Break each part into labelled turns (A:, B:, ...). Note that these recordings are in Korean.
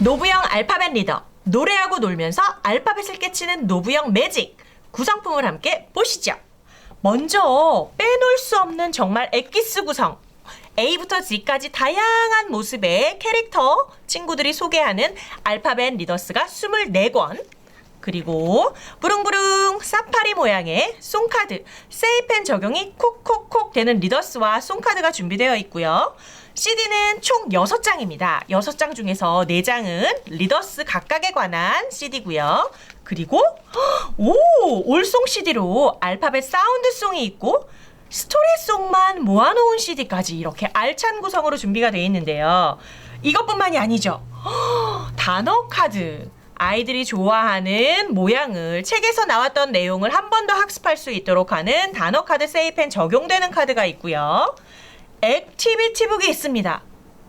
A: 노부영 알파벳 리더 노래하고 놀면서 알파벳을 깨치는 노부영 매직 구성품을 함께 보시죠. 먼저 빼놓을 수 없는 정말 엑기스 구성 A부터 G까지 다양한 모습의 캐릭터 친구들이 소개하는 알파벳 리더스가 24권 그리고 부릉부릉 사파리 모양의 송카드 세이펜 적용이 콕콕콕 되는 리더스와 송카드가 준비되어 있고요. CD는 총 6장입니다. 6장 중에서 4장은 리더스 각각에 관한 CD고요. 그리고 오 올송 CD로 알파벳 사운드송이 있고 스토리송만 모아놓은 CD까지 이렇게 알찬 구성으로 준비가 되어 있는데요. 이것뿐만이 아니죠. 단어 카드. 아이들이 좋아하는 모양을 책에서 나왔던 내용을 한 번 더 학습할 수 있도록 하는 단어 카드 세이펜 적용되는 카드가 있고요. 액티비티북이 있습니다.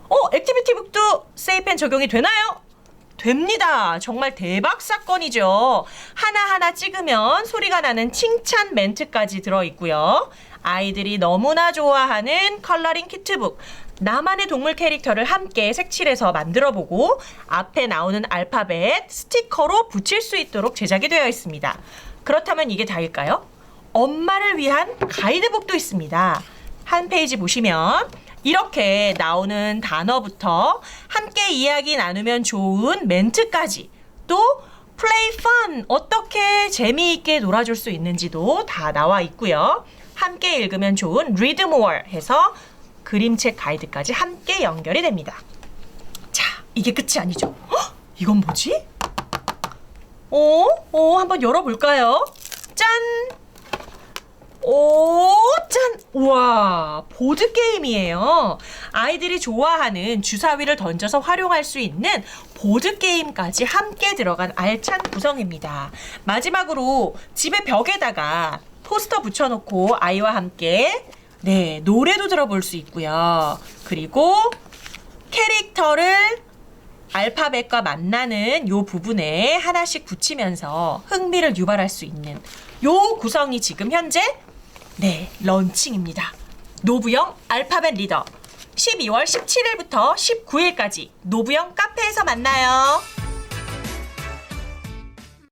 A: 어, 액티비티북도 세이펜 적용이 되나요? 됩니다. 정말 대박 사건이죠. 하나하나 찍으면 소리가 나는 칭찬 멘트까지 들어있고요. 아이들이 너무나 좋아하는 컬러링 키트북. 나만의 동물 캐릭터를 함께 색칠해서 만들어보고 앞에 나오는 알파벳 스티커로 붙일 수 있도록 제작이 되어 있습니다. 그렇다면 이게 다일까요? 엄마를 위한 가이드북도 있습니다. 한 페이지 보시면 이렇게 나오는 단어부터 함께 이야기 나누면 좋은 멘트까지 또 플레이 펀 어떻게 재미있게 놀아줄 수 있는지도 다 나와 있고요. 함께 읽으면 좋은 리드 모어 해서 그림책 가이드까지 함께 연결이 됩니다. 자, 이게 끝이 아니죠. 헉, 이건 뭐지? 어? 어, 한번 열어볼까요? 짠! 오, 짠! 우와, 보드게임이에요. 아이들이 좋아하는 주사위를 던져서 활용할 수 있는 보드게임까지 함께 들어간 알찬 구성입니다. 마지막으로 집의 벽에다가 포스터 붙여놓고 아이와 함께 네, 노래도 들어볼 수 있고요. 그리고 캐릭터를 알파벳과 만나는 요 부분에 하나씩 붙이면서 흥미를 유발할 수 있는 요 구성이 지금 현재 네, 런칭입니다. 노부영 알파벳 리더 12월 17일부터 19일까지 노부영 카페에서 만나요.